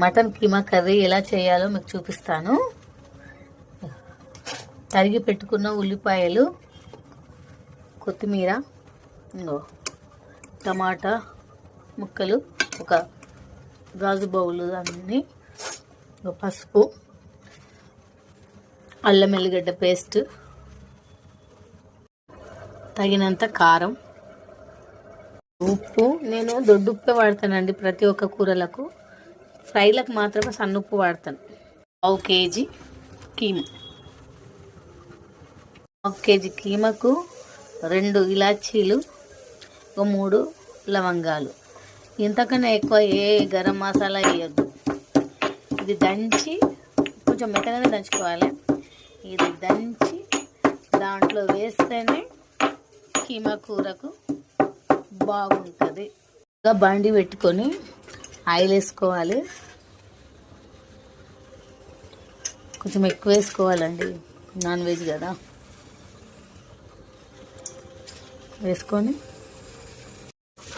Mutton keema curry ఎలా చేయాలో మీకు చూపిస్తాను. తరిగి పెట్టుకున్న ఉల్లిపాయలు కొత్తిమీర టమాటా ముక్కలు ఒక గాజు బౌలు అన్నీ పసుపు అల్లం ఎల్లిగడ్డ పేస్ట్ తగినంత కారం ఉప్పు. నేను దొడ్డు ఉప్పే వాడతానండి ప్రతి ఒక్క కూరలకు. ఫ్రైలకు మాత్రమే సన్నుప్పు వాడతాను. పావు కేజీ కీమ. ఒక కేజీ కీమకు రెండు ఇలాచీలు ఒక మూడు లవంగాలు. ఇంతకన్నా ఎక్కువ ఏ గరం మసాలా వేయద్దు. ఇది దంచి కొంచెం మెత్తగానే దంచుకోవాలి. ఇది దంచి దాంట్లో వేస్తేనే కీమా కూరకు బాగుంటుంది. బండి పెట్టుకొని ఆయిల్ వేసుకోవాలి. కొంచెం ఎక్కువ వేసుకోవాలండి. నాన్ వెజ్ కదా. వేసుకొని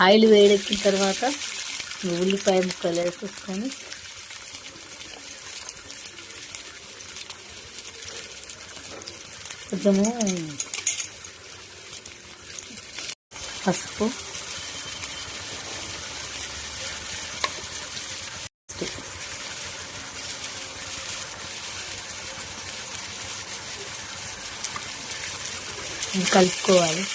ఆయిల్ వేడెక్కిన తర్వాత ఉల్లిపాయ ముక్కలు వేసేసుకొని కొంచెము పసుపు కలుపుకోవాలి.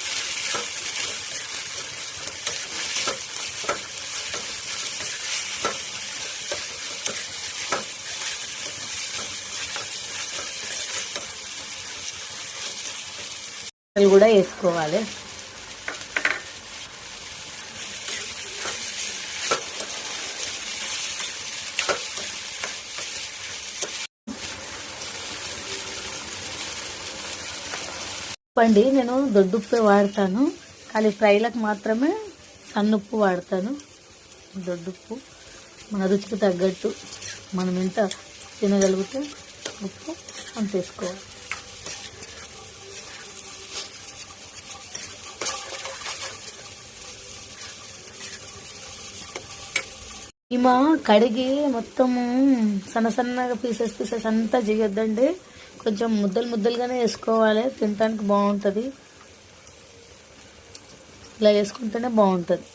కూడా వేసుకోవాలి. ఉప్పండి నేను దొడ్డుప్పే వాడతాను. కానీ ఫ్రైలకు మాత్రమే సన్నుప్పు వాడతాను. దొడ్డుప్పు మన రుచికి తగ్గట్టు మనం ఎంత తినగలిగితే ఉప్పు అంత వేసుకోవాలి. ఈమ కడిగి మొత్తము సన్న సన్నగా పీసెస్ పీసెస్ అంతా చేయొద్దండి. కొంచెం ముద్దలు ముద్దలుగానే వేసుకోవాలి. తినడానికి బాగుంటుంది. ఇలా వేసుకుంటేనే బాగుంటుంది.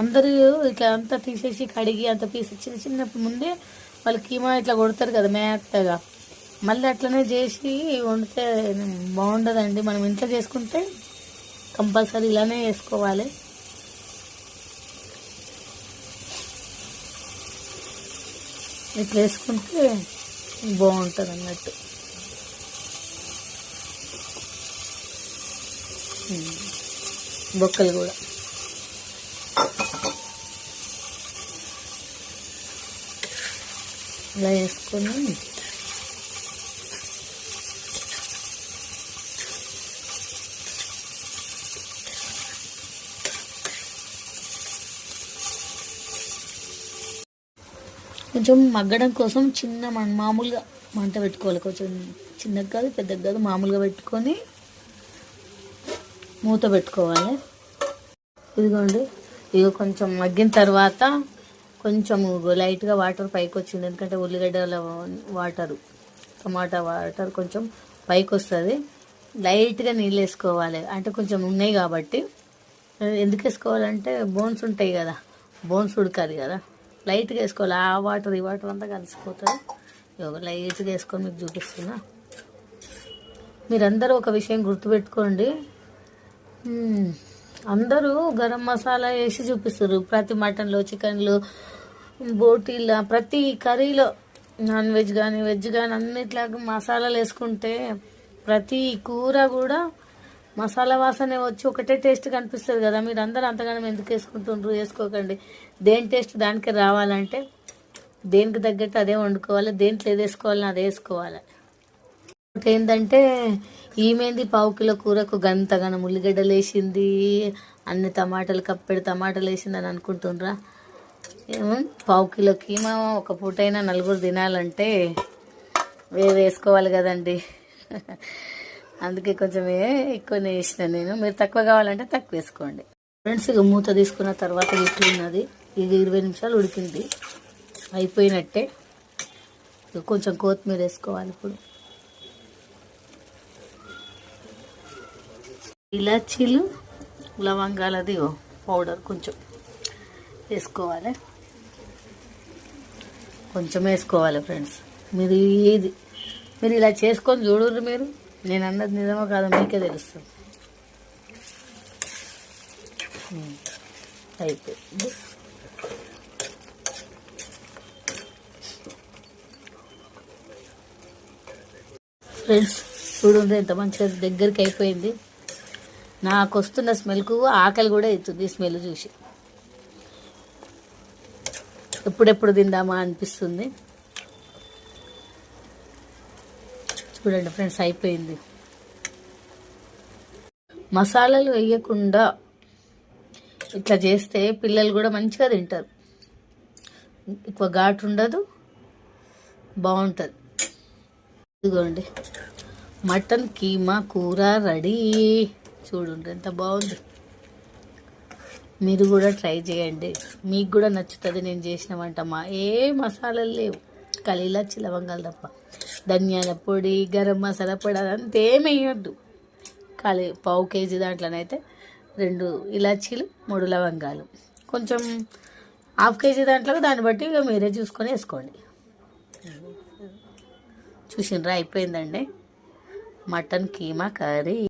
అందరూ ఇట్లా అంతా తీసేసి కడిగి అంత పీస్ చిన్న చిన్న ముందే వాళ్ళు కీమా ఇట్లా కొడతారు కదా మేత్తగా. మళ్ళీ అట్లనే చేసి వండితే బాగుండదండి. మనం ఇంట్లో చేసుకుంటే కంపల్సరీ ఇలానే వేసుకోవాలి. ఇట్లా వేసుకుంటే బాగుంటుంది అన్నట్టు బొక్కలు కూడా. ఇలా వేసుకొని కొంచెం మగ్గడం కోసం చిన్న మామూలుగా మంట పెట్టుకోవాలి. కొంచెం చిన్నగా కాదు పెద్దగా కాదు మామూలుగా పెట్టుకొని మూత పెట్టుకోవాలి. ఇదిగోండి. ఇక కొంచెం మగ్గిన తర్వాత కొంచెం లైట్గా వాటర్ పైకి వచ్చింది. ఎందుకంటే ఉల్లిగడ్డల వాటరు టమాటా వాటర్ కొంచెం పైకి వస్తుంది. లైట్గా నీళ్ళు వేసుకోవాలి. అంటే కొంచెం ఉన్నాయి కాబట్టి. ఎందుకు వేసుకోవాలంటే బోన్స్ ఉంటాయి కదా బోన్స్ ఉడకాలి కదా. లైట్గా వేసుకోవాలి. ఆ వాటర్ ఈ వాటర్ అంతా కలిసిపోతుంది. ఇగో లైట్గా వేసుకొని మీకు చూపిస్తున్నా. మీరందరూ ఒక విషయం గుర్తుపెట్టుకోండి. అందరూ గరం మసాలా వేసి చూపిస్తారు ప్రతి మటన్లో చికెన్లో బోటీలో ప్రతి కర్రీలో నాన్ వెజ్ కానీ వెజ్ కానీ అన్నిట్లాగా మసాలాలు వేసుకుంటే ప్రతి కూర కూడా మసాలా వాసన వచ్చి ఒకటే టేస్ట్ కనిపిస్తుంది కదా. మీరు అందరూ అంతగానం ఎందుకు వేసుకుంటుండ్రు? వేసుకోకండి. దేని టేస్ట్ దానికి రావాలంటే దేనికి తగ్గట్టు అదే వండుకోవాలి. దేంట్లో ఏది వేసుకోవాలని అదే వేసుకోవాలి. ఒకటి ఏంటంటే ఈమెంది పావు కిలో కూరకు గంతగానం ఉల్లిగడ్డలు వేసింది. అన్ని టమాటాలు కప్పెడు టమాటాలు వేసింది అని అనుకుంటుండ్రా. ఏమో పావు కిలో కీమా ఒక పూటైనా నలుగురు తినాలంటే వేరు వేసుకోవాలి కదండి. అందుకే కొంచెం ఎక్కువనే వేసిన నేను. మీరు తక్కువ కావాలంటే తక్కువ వేసుకోండి. ఫ్రెండ్స్ ఇక మూత తీసుకున్న తర్వాత ఇట్లు ఉన్నది. ఇది ఇరవై నిమిషాలు ఉడికింది. అయిపోయినట్టే. కొంచెం కొత్తిమీర వేసుకోవాలి ఇప్పుడు. ఇలాచీలు లవంగాలది ఓ పౌడర్ కొంచెం వేసుకోవాలి. కొంచెం వేసుకోవాలి ఫ్రెండ్స్ మీరు ఏది మీరు ఇలా చేసుకొని చూడరు మీరు. నేను అన్నది నిజమో కాదో మీకే తెలుస్తుంది అయిపోయింది. ఫ్రెండ్స్ చూడండి ఎంత మంచిగా దగ్గరికి అయిపోయింది. నాకు వస్తున్న స్మెల్కు ఆకలి కూడా అవుతుంది స్మెల్ చూసి. ఎప్పుడెప్పుడు తిందామా అనిపిస్తుంది. చూడండి ఫ్రెండ్స్ అయిపోయింది. మసాలాలు వేయకుండా ఇట్లా చేస్తే పిల్లలు కూడా మంచిగా తింటారు. ఎక్కువ ఘాటు ఉండదు బాగుంటుంది. ఇదిగోండి. మటన్ కీమా కూర రెడీ. చూడండి ఎంత బాగుంది. మీరు కూడా ట్రై చేయండి. మీకు కూడా నచ్చుతుంది నేను చేసిన వంట మా. ఏ మసాలాలు లేవు. కలీలా చిలవంగాలు తప్ప. ధనియాల పొడి గరం మసాలా పొడి అదంతా ఏమి వేయొద్దు. ఖాళీ పావు కేజీ దాంట్లోనైతే రెండు ఇలాచీలు మూడు లవంగాలు. కొంచెం హాఫ్ కేజీ దాంట్లో దాన్ని బట్టి ఇక మీరే చూసుకొని వేసుకోండి. చూసిండ్రా అయిపోయిందండి. Mutton keema curry.